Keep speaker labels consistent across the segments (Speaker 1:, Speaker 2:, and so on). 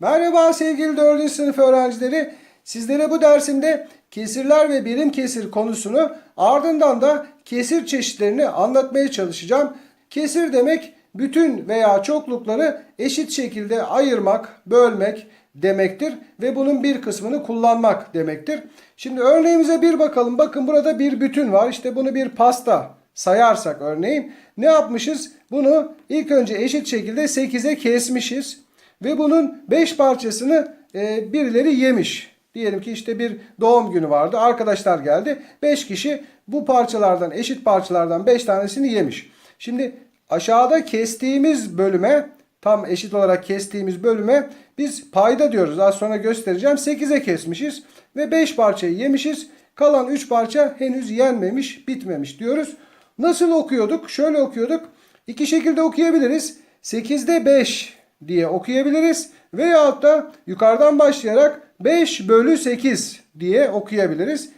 Speaker 1: Merhaba sevgili 4. sınıf öğrencileri. Sizlere bu dersimde kesirler ve birim kesir konusunu ardından da kesir çeşitlerini anlatmaya çalışacağım. Kesir demek bütün veya çoklukları eşit şekilde ayırmak, bölmek demektir ve bunun bir kısmını kullanmak demektir. Şimdi örneğimize bir bakalım. Bakın burada bir bütün var. İşte bunu bir pasta sayarsak örneğin ne yapmışız? Bunu ilk önce eşit şekilde 8'e kesmişiz. Ve bunun 5 parçasını e, birileri yemiş. Diyelim ki işte bir doğum günü vardı. Arkadaşlar geldi. 5 kişi bu parçalardan eşit parçalardan 5 tanesini yemiş. Şimdi aşağıda kestiğimiz bölüme tam eşit olarak kestiğimiz bölüme biz payda diyoruz. Az sonra göstereceğim. 8'e kesmişiz ve 5 parçayı yemişiz. Kalan 3 parça henüz yenmemiş, bitmemiş diyoruz. Nasıl okuyorduk? Şöyle okuyorduk. İki şekilde okuyabiliriz. 8'de 5 diye okuyabiliriz. Veyahut da yukarıdan başlayarak 5 bölü 8 diye okuyabiliriz.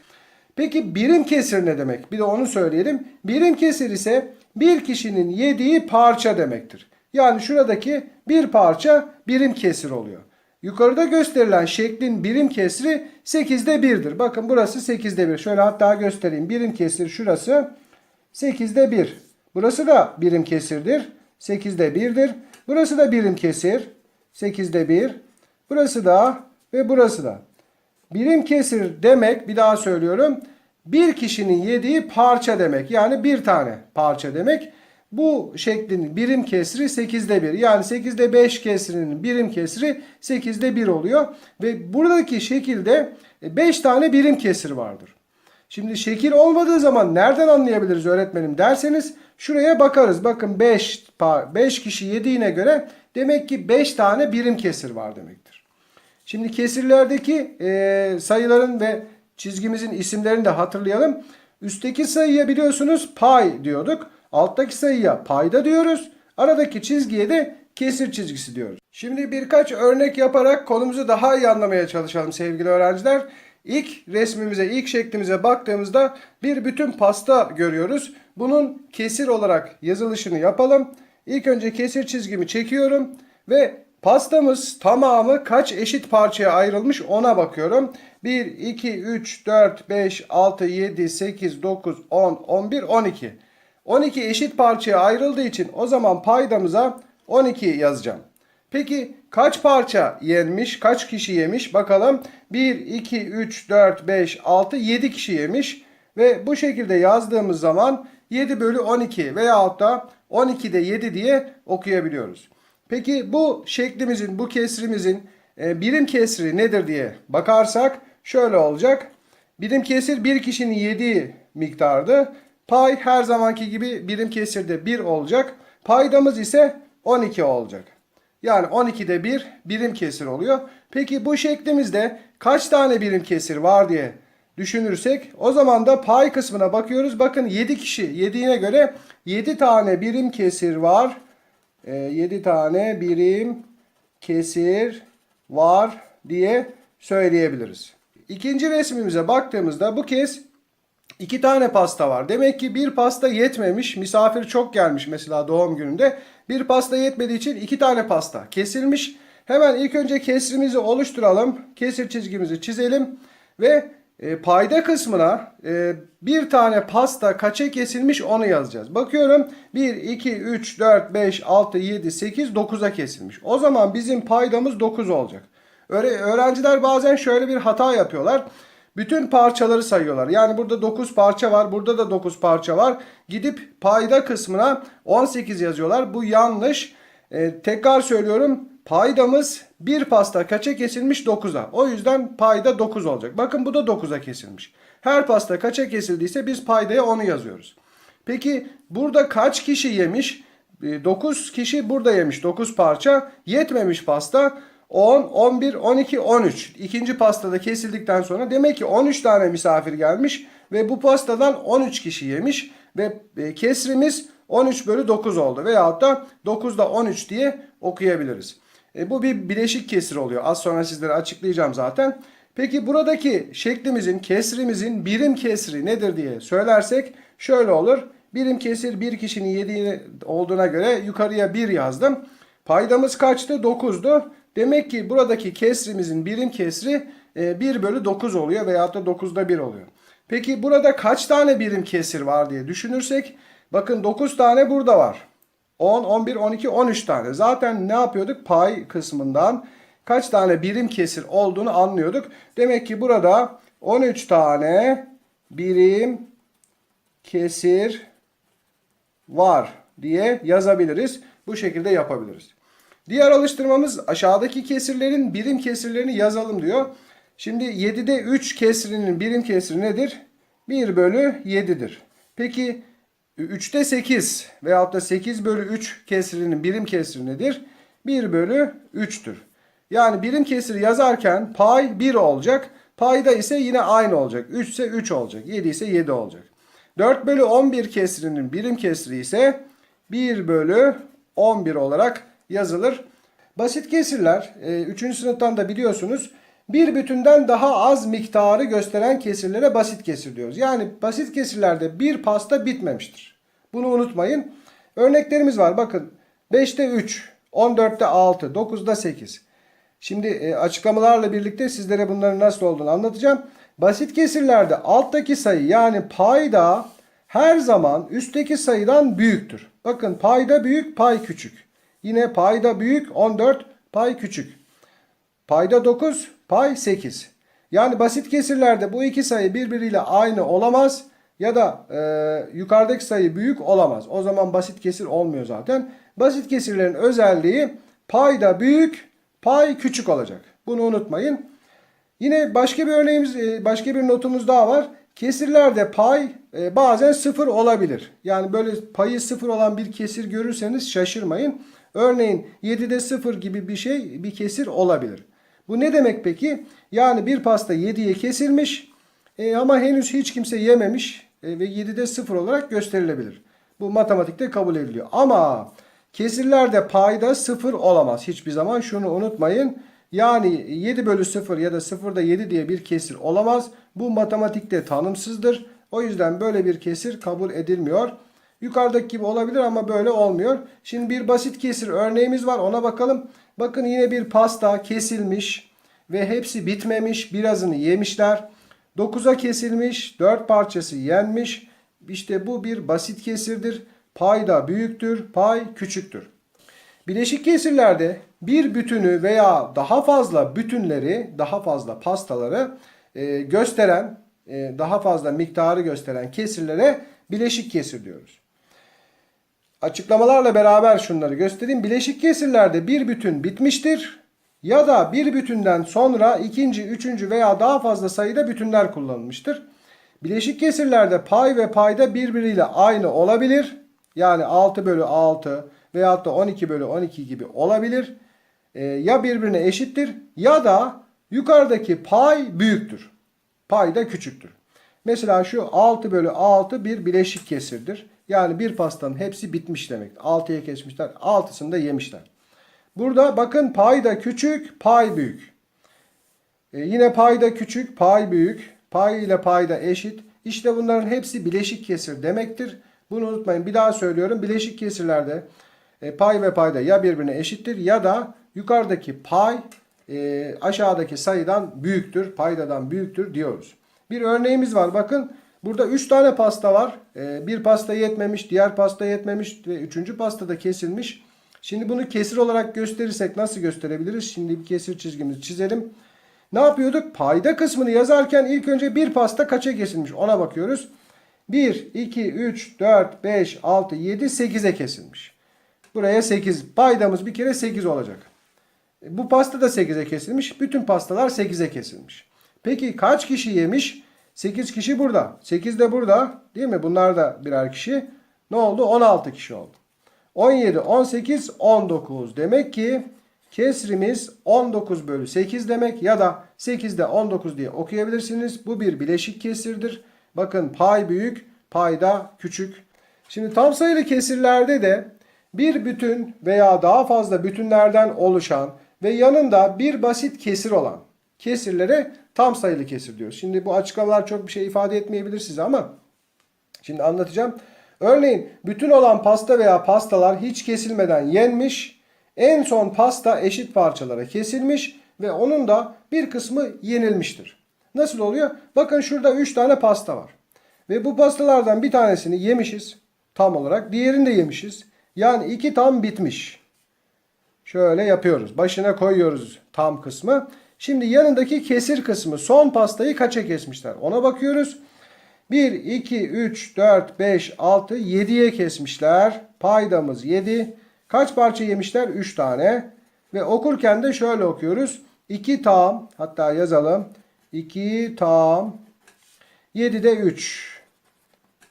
Speaker 1: Peki birim kesir ne demek? Bir de onu söyleyelim. Birim kesir ise bir kişinin yediği parça demektir. Yani şuradaki bir parça birim kesir oluyor. Yukarıda gösterilen şeklin birim kesri 8'de 1'dir. Bakın burası 8'de 1. Şöyle hatta göstereyim. Birim kesir şurası 8'de 1. Burası da birim kesirdir. 8'de 1'dir. Burası da birim kesir. 8'de 1. Burası da ve burası da. Birim kesir demek bir daha söylüyorum. Bir kişinin yediği parça demek. Yani bir tane parça demek. Bu şeklin birim kesri 8'de 1. Yani 8'de 5 kesrinin birim kesri 8'de 1 oluyor. Ve buradaki şekilde 5 tane birim kesir vardır. Şimdi şekil olmadığı zaman nereden anlayabiliriz öğretmenim derseniz şuraya bakarız. Bakın 5 5 kişi yediğine göre demek ki 5 tane birim kesir var demektir. Şimdi kesirlerdeki e, sayıların ve çizgimizin isimlerini de hatırlayalım. Üstteki sayıya biliyorsunuz pay diyorduk. Alttaki sayıya payda diyoruz. Aradaki çizgiye de kesir çizgisi diyoruz. Şimdi birkaç örnek yaparak konumuzu daha iyi anlamaya çalışalım sevgili öğrenciler. İlk resmimize, ilk şeklimize baktığımızda bir bütün pasta görüyoruz. Bunun kesir olarak yazılışını yapalım. İlk önce kesir çizgimi çekiyorum ve pastamız tamamı kaç eşit parçaya ayrılmış ona bakıyorum. 1, 2, 3, 4, 5, 6, 7, 8, 9, 10, 11, 12. 12 eşit parçaya ayrıldığı için o zaman paydamıza 12 yazacağım. Peki kaç parça yenmiş? Kaç kişi yemiş? Bakalım. 1, 2, 3, 4, 5, 6, 7 kişi yemiş. Ve bu şekilde yazdığımız zaman 7 bölü 12 veyahut da 12'de 7 diye okuyabiliyoruz. Peki bu şeklimizin, bu kesrimizin e, birim kesri nedir diye bakarsak şöyle olacak. Birim kesir bir kişinin yediği miktardı. Pay her zamanki gibi birim kesirde 1 olacak. Paydamız ise 12 olacak. Yani 12'de 1 birim kesir oluyor. Peki bu şeklimizde kaç tane birim kesir var diye düşünürsek o zaman da pay kısmına bakıyoruz. Bakın 7 kişi yediğine göre 7 tane birim kesir var. E, 7 tane birim kesir var diye söyleyebiliriz. İkinci resmimize baktığımızda bu kez iki tane pasta var. Demek ki bir pasta yetmemiş. Misafir çok gelmiş mesela doğum gününde. Bir pasta yetmediği için iki tane pasta kesilmiş. Hemen ilk önce kesrimizi oluşturalım. Kesir çizgimizi çizelim. Ve e, payda kısmına e, bir tane pasta kaça kesilmiş onu yazacağız. Bakıyorum 1, 2, 3, 4, 5, 6, 7, 8, 9'a kesilmiş. O zaman bizim paydamız 9 olacak. Öğrenciler bazen şöyle bir hata yapıyorlar. Bütün parçaları sayıyorlar. Yani burada 9 parça var. Burada da 9 parça var. Gidip payda kısmına 18 yazıyorlar. Bu yanlış. Ee, tekrar söylüyorum. Paydamız bir pasta kaça kesilmiş? 9'a. O yüzden payda 9 olacak. Bakın bu da 9'a kesilmiş. Her pasta kaça kesildiyse biz paydaya onu yazıyoruz. Peki burada kaç kişi yemiş? 9 kişi burada yemiş. 9 parça. Yetmemiş pasta. 10, 11, 12, 13. İkinci pastada kesildikten sonra demek ki 13 tane misafir gelmiş ve bu pastadan 13 kişi yemiş ve e, kesrimiz 13 bölü 9 oldu. Veyahut da 9'da 13 diye okuyabiliriz. E, bu bir bileşik kesir oluyor. Az sonra sizlere açıklayacağım zaten. Peki buradaki şeklimizin, kesrimizin birim kesri nedir diye söylersek şöyle olur. Birim kesir bir kişinin yediği olduğuna göre yukarıya 1 yazdım. Paydamız kaçtı? 9'du. Demek ki buradaki kesrimizin birim kesri e, 1 bölü 9 oluyor veyahut da 9'da 1 oluyor. Peki burada kaç tane birim kesir var diye düşünürsek bakın 9 tane burada var. 10, 11, 12, 13 tane. Zaten ne yapıyorduk? Pay kısmından kaç tane birim kesir olduğunu anlıyorduk. Demek ki burada 13 tane birim kesir var diye yazabiliriz. Bu şekilde yapabiliriz. Diğer alıştırmamız aşağıdaki kesirlerin birim kesirlerini yazalım diyor. Şimdi 7'de 3 kesrinin birim kesri nedir? 1 bölü 7'dir. Peki 3'te 8 veyahut da 8 bölü 3 kesrinin birim kesri nedir? 1 bölü 3'tür. Yani birim kesri yazarken pay 1 olacak. Payda ise yine aynı olacak. 3 ise 3 olacak. 7 ise 7 olacak. 4 bölü 11 kesrinin birim kesri ise 1 bölü 11 olarak yazılır. Basit kesirler 3. sınıftan da biliyorsunuz bir bütünden daha az miktarı gösteren kesirlere basit kesir diyoruz. Yani basit kesirlerde bir pasta bitmemiştir. Bunu unutmayın. Örneklerimiz var. Bakın 5'te 3, 14'te 6, 9'da 8. Şimdi e, açıklamalarla birlikte sizlere bunların nasıl olduğunu anlatacağım. Basit kesirlerde alttaki sayı yani payda her zaman üstteki sayıdan büyüktür. Bakın payda büyük, pay küçük. Yine payda büyük 14, pay küçük. Payda 9, pay 8. Yani basit kesirlerde bu iki sayı birbiriyle aynı olamaz ya da e, yukarıdaki sayı büyük olamaz. O zaman basit kesir olmuyor zaten. Basit kesirlerin özelliği payda büyük, pay küçük olacak. Bunu unutmayın. Yine başka bir örneğimiz, e, başka bir notumuz daha var. Kesirlerde pay e, bazen sıfır olabilir. Yani böyle payı sıfır olan bir kesir görürseniz şaşırmayın. Örneğin 7'de 0 gibi bir şey bir kesir olabilir. Bu ne demek peki? Yani bir pasta 7'ye kesilmiş e, ama henüz hiç kimse yememiş e, ve 7'de 0 olarak gösterilebilir. Bu matematikte kabul ediliyor. Ama kesirlerde payda 0 olamaz. Hiçbir zaman şunu unutmayın. Yani 7 bölü 0 ya da 0'da 7 diye bir kesir olamaz. Bu matematikte tanımsızdır. O yüzden böyle bir kesir kabul edilmiyor. Yukarıdaki gibi olabilir ama böyle olmuyor. Şimdi bir basit kesir örneğimiz var ona bakalım. Bakın yine bir pasta kesilmiş ve hepsi bitmemiş. Birazını yemişler. 9'a kesilmiş. 4 parçası yenmiş. İşte bu bir basit kesirdir. Pay da büyüktür. Pay küçüktür. Bileşik kesirlerde bir bütünü veya daha fazla bütünleri, daha fazla pastaları e, gösteren, e, daha fazla miktarı gösteren kesirlere bileşik kesir diyoruz. Açıklamalarla beraber şunları göstereyim. Bileşik kesirlerde bir bütün bitmiştir ya da bir bütünden sonra ikinci, üçüncü veya daha fazla sayıda bütünler kullanılmıştır. Bileşik kesirlerde pay ve payda birbiriyle aynı olabilir. Yani 6 bölü 6 veyahut da 12 bölü 12 gibi olabilir. Ee, ya birbirine eşittir ya da yukarıdaki pay büyüktür. Pay da küçüktür. Mesela şu 6 bölü 6 bir bileşik kesirdir. Yani bir pastanın hepsi bitmiş demek. 6'ya kesmişler. 6'sını da yemişler. Burada bakın pay da küçük, pay büyük. Ee, yine pay da küçük, pay büyük. Pay ile pay da eşit. İşte bunların hepsi bileşik kesir demektir. Bunu unutmayın. Bir daha söylüyorum. Bileşik kesirlerde e, pay ve payda ya birbirine eşittir ya da yukarıdaki pay e, aşağıdaki sayıdan büyüktür. Paydadan büyüktür diyoruz. Bir örneğimiz var. Bakın burada 3 tane pasta var. E, bir pasta yetmemiş, diğer pasta yetmemiş ve üçüncü pasta da kesilmiş. Şimdi bunu kesir olarak gösterirsek nasıl gösterebiliriz? Şimdi bir kesir çizgimizi çizelim. Ne yapıyorduk? Payda kısmını yazarken ilk önce bir pasta kaça kesilmiş ona bakıyoruz. 1, 2, 3, 4, 5, 6, 7, 8'e kesilmiş. Buraya 8. Paydamız bir kere 8 olacak. E, Bu pasta da 8'e kesilmiş. Bütün pastalar 8'e kesilmiş. Peki kaç kişi yemiş? 8 kişi burada. 8 de burada. Değil mi? Bunlar da birer kişi. Ne oldu? 16 kişi oldu. 17, 18, 19. Demek ki kesrimiz 19 bölü 8 demek ya da 8'de 19 diye okuyabilirsiniz. Bu bir bileşik kesirdir. Bakın pay büyük, payda küçük. Şimdi tam sayılı kesirlerde de bir bütün veya daha fazla bütünlerden oluşan ve yanında bir basit kesir olan kesirlere tam sayılı kesir diyoruz. Şimdi bu açıklamalar çok bir şey ifade etmeyebilir size ama şimdi anlatacağım. Örneğin bütün olan pasta veya pastalar hiç kesilmeden yenmiş. En son pasta eşit parçalara kesilmiş ve onun da bir kısmı yenilmiştir. Nasıl oluyor? Bakın şurada 3 tane pasta var. Ve bu pastalardan bir tanesini yemişiz tam olarak. Diğerini de yemişiz. Yani iki tam bitmiş. Şöyle yapıyoruz. Başına koyuyoruz tam kısmı. Şimdi yanındaki kesir kısmı son pastayı kaça kesmişler? Ona bakıyoruz. 1, 2, 3, 4, 5, 6, 7'ye kesmişler. Paydamız 7. Kaç parça yemişler? 3 tane. Ve okurken de şöyle okuyoruz. 2 tam hatta yazalım. 2 tam 7'de 3.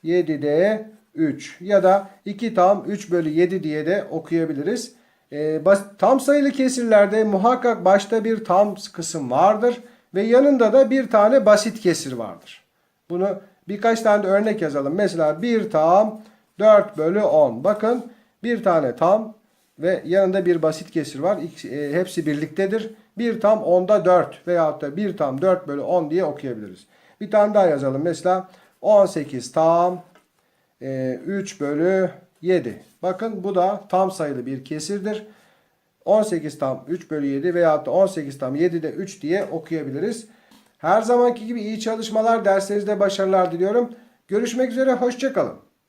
Speaker 1: 7'de 3 ya da 2 tam 3 bölü 7 diye de okuyabiliriz. Ee, bas- tam sayılı kesirlerde muhakkak başta bir tam kısım vardır ve yanında da bir tane basit kesir vardır. Bunu birkaç tane de örnek yazalım. Mesela 1 tam 4 bölü 10. Bakın bir tane tam ve yanında bir basit kesir var. E, hepsi birliktedir. 1 tam 10'da 4 veyahut da 1 tam 4 bölü 10 diye okuyabiliriz. Bir tane daha yazalım. Mesela 18 tam e, 3 bölü 7. Bakın bu da tam sayılı bir kesirdir. 18 tam 3 bölü 7 veyahut da 18 tam 7'de 3 diye okuyabiliriz. Her zamanki gibi iyi çalışmalar derslerinizde başarılar diliyorum. Görüşmek üzere hoşçakalın.